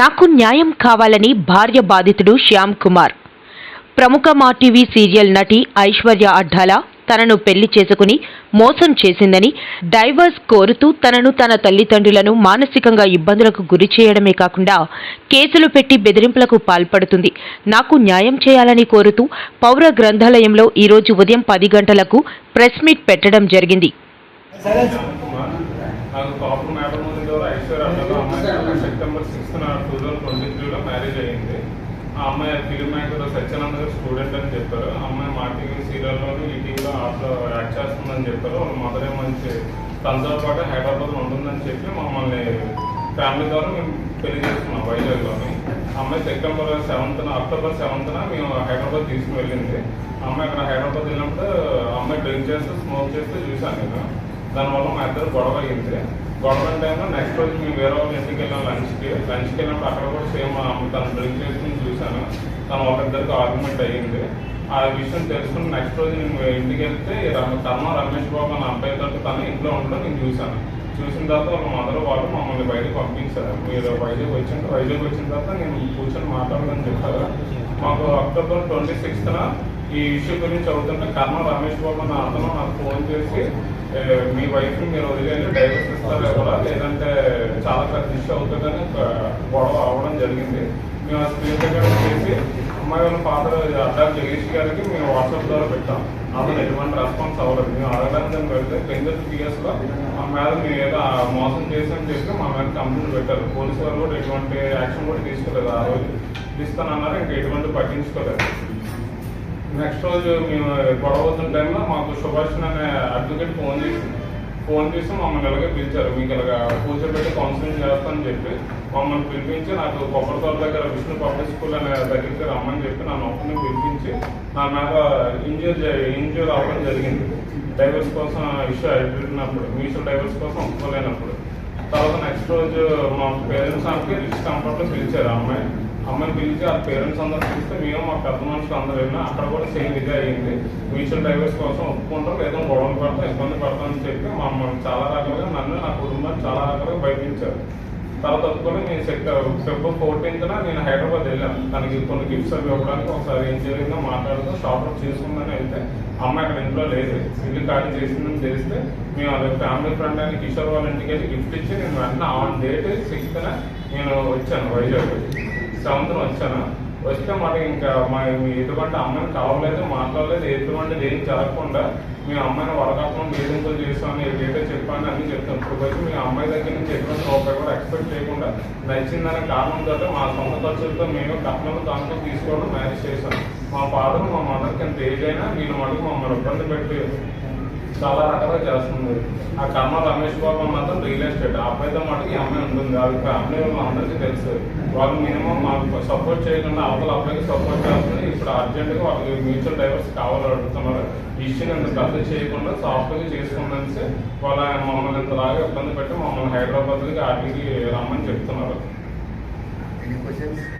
నాకు న్యాయం కావాలని భార్య బాధితుడు శ్యామ్ కుమార్. ప్రముఖ మా టీవీ సీరియల్ నటి ఐశ్వర్య అడ్డాల తనను పెళ్ళి చేసుకుని మోసం చేసిందని డైవర్స్ కోరుతూ తనను తన తల్లిదండ్రులను మానసికంగా ఇబ్బందులకు గురి చేయడమే కాకుండా కేసులు పెట్టి బెదిరింపులకు పాల్పడుతుంది. నాకు న్యాయం చేయాలని కోరుతూ పౌర గ్రంథాలయంలో ఈరోజు ఉదయం పది గంటలకు ప్రెస్ మీట్ పెట్టడం జరిగింది. కుమార్ నాకు కాపురం సిక్స్త్ టూ థౌసండ్ ట్వంటీ త్రీలో మ్యారేజ్ అయ్యింది ఆ అమ్మాయి ఫిలిం మేకర్ సత్యానంద గారు స్టూడెంట్ అని చెప్పారు. ఆ అమ్మాయి మా టీవీ సీరియల్లోని ఈటీవీలో ఆటలో యాక్ట్ చేస్తుందని చెప్పారు. వాళ్ళ మదర్ మంచి తనతో పాటు హైదరాబాద్లో ఉంటుందని చెప్పి మమ్మల్ని ఫ్యామిలీ ద్వారా మేము పెళ్ళి చేసుకున్నాం వైజాగ్లోని. ఆ అమ్మాయి సెప్టెంబర్ సెవెంత్న అక్టోబర్ సెవెంత్న మేము హైదరాబాద్ తీసుకుని వెళ్ళింది. అమ్మాయి అక్కడ హైదరాబాద్ వెళ్ళినప్పుడు ఆ అమ్మాయి డ్రింక్ చేస్తూ స్మోక్ చేస్తూ చూశాను నేను. దానివల్ల మా ఇద్దరు గొడవ అయ్యింది గవర్నమెంట్ టైంలో నెక్స్ట్ రోజు మేము వేరే వాళ్ళు ఇంటికి వెళ్ళాం లంచ్కి లంచ్కి వెళ్ళినప్పుడు అక్కడ కూడా సేమ్ తను డ్రింక్ చేసుకుని చూశాను. తను ఒకరిద్దరికి ఆర్గ్యుమెంట్ అయ్యింది. ఆ విషయం తెలుసుకుని నెక్స్ట్ రోజు నేను ఇంటికి వెళ్తే రమ- రమేష్ బాబు అన్న అబ్బాయి తోటి తను ఇంట్లో ఉండడం నేను చూశాను. చూసిన తర్వాత వాళ్ళ మదర్ వాళ్ళు మమ్మల్ని బయటకు పంపించారు. మీరు వైజాగ్ వచ్చిన వైజాగ్ వచ్చిన తర్వాత నేను కూర్చొని మాట్లాడదని చెప్పారు. మాకు అక్టోబర్ ట్వంటీ సిక్స్త్న ఈ ఇష్యూ గురించి అవుతుంటే కర్మ రమేష్ బాబు నా అతను నాకు ఫోన్ చేసి మీ వైఫ్ మీరు వదిలేండి డైవర్స్ ఇస్తారా కూడా? లేదంటే చాలా పెద్ద ఇష్యూ అవుతుందని గొడవ అవ్వడం జరిగింది. మేము ఆ స్క్రీన్ దగ్గర చేసి అమ్మాయి వాళ్ళ ఫాదర్ అడ్డా జగదీష్ గారికి మేము వాట్సాప్ ద్వారా పెట్టాం. అతను ఎటువంటి రెస్పాన్స్ అవ్వలేదు. మేము అడగడానికి దాన్ని పెడితే బెంగళూరు పిఎస్లో మా మీద మేము ఏదో మోసం చేసామని చెప్పి మా మీద కంప్లైంట్ పెట్టారు. పోలీసు వాళ్ళు కూడా ఎటువంటి యాక్షన్ కూడా తీసుకోలేదు ఆ రోజు. తీస్తానన్నారు ఇంకా ఎటువంటి పట్టించుకోలేదు. నెక్స్ట్ రోజు మేము గొడవ అవుతున్న టైంలో మాకు సుభాష్ అనే అడ్వకేట్ ఫోన్ చేసింది ఫోన్ చేసి మమ్మల్ని ఇలాగే పిలిచారు. మీకు ఇలాగా కూర్చోబెట్టి కౌన్సిలింగ్ చేస్తామని చెప్పి మమ్మల్ని పిలిపించి నాకు కొబ్బరితోట దగ్గర విష్ణు పబ్లిక్ స్కూల్ అనే దగ్గరికి రమ్మని చెప్పి నన్ను నొప్పిని పిలిపించి నా మీద ఇంజూర్ ఇంజూర్ అవ్వడం జరిగింది. డైవర్స్ కోసం ఇష్యూ అయిపోయినప్పుడు మీషో డైవర్స్ కోసం ఒప్పుకోలేనప్పుడు. తర్వాత నెక్స్ట్ రోజు మా పేరెంట్స్ ఆమెకి రిచ్ కంఫర్ట్లో పిలిచారు ఆ అమ్మాయి. అమ్మని పిలిచి ఆ పేరెంట్స్ అందరూ పిలిస్తే మేము మా పెద్ద మనుషులు అందరూ వెళ్ళినా అక్కడ కూడా సేమ్ ఇదే అయ్యింది. మ్యూచువల్ డ్రైవర్స్ కోసం ఒప్పుకుంటాం లేదా గొడవలు పడతాం ఇబ్బంది పడతాం అని చెప్పి మమ్మల్ని చాలా రకాలుగా నన్ను నా కుటుంబాన్ని చాలా రకాలుగా బయటించారు. తర్వాత కూడా నేను ఫిబ్రవరి ఫోర్టీన్త్న నేను హైదరాబాద్ వెళ్ళాను. తనకి కొన్ని గిఫ్ట్స్ అవి ఇవ్వడానికి ఒకసారి ఏం జరిగిందో మాట్లాడుతూ షాప్అప్ చేసుకుందని వెళ్తే అమ్మ అక్కడ ఇంట్లో లేదు. ఇల్లు ఖాళీ చేసిందని తెలిస్తే మేము అదే ఫ్యామిలీ ఫ్రెండ్ అని కిషోర్ వాళ్ళ ఇంటికి వెళ్ళి గిఫ్ట్ ఇచ్చి నేను వెంటనే ఆన్ డేట్ సిక్స్త్న నేను వచ్చాను వైజాగ్ సంవత్సరం వచ్చాను? వస్తే మరి ఇంకా మా మీ ఎటువంటి అమ్మాయిని కావలేదు మాట్లాడలేదు ఎటువంటి ఏం జరగకుండా మీ అమ్మాయిని వరకట్నం వేధింపులు చేస్తాను ఏదైతే చెప్పాను అని చెప్తాను ఇప్పుడు వచ్చి మీ అమ్మాయి దగ్గర నుంచి ఎటువంటి రూపాయి కూడా ఎక్స్పెక్ట్ చేయకుండా నచ్చిందనే కారణంతో మా సొంత ఖర్చులతో మేము కట్నంలో దాంట్లో తీసుకోవడం మ్యారేజ్ చేశాను మా ఫాదర్ మా మదర్కి ఎంత ఏజ్ అయినా వీళ్ళు మమ్మల్ని ఇబ్బంది పెట్టి చాలా రకాలుగా చేస్తుంది. ఆ కర్మ రమేష్ బాబు మాత్రం రియల్ ఎస్టేట్ ఆ అబ్బాయితో మటుకు అమ్మాయి ఉంటుంది. అది ఫ్యామిలీ అందరికీ తెలుసు. వాళ్ళు మినిమం మాకు సపోర్ట్ చేయకుండా అవతల అబ్బాయికి సపోర్ట్ చేస్తుంది. ఇప్పుడు అర్జెంట్గా వాళ్ళకి మ్యూచువల్ డైవర్స్ కావాలని అడుగుతున్నారు. ఈ ఇష్యూని ఎంత పెద్ద చేయకుండా సాఫ్ట్గా చేసుకుందని వాళ్ళ మమ్మల్ని ఇంతలాగా ఇబ్బంది పెట్టి మమ్మల్ని హైదరాబాద్కి వాటికి రమ్మని చెప్తున్నారు.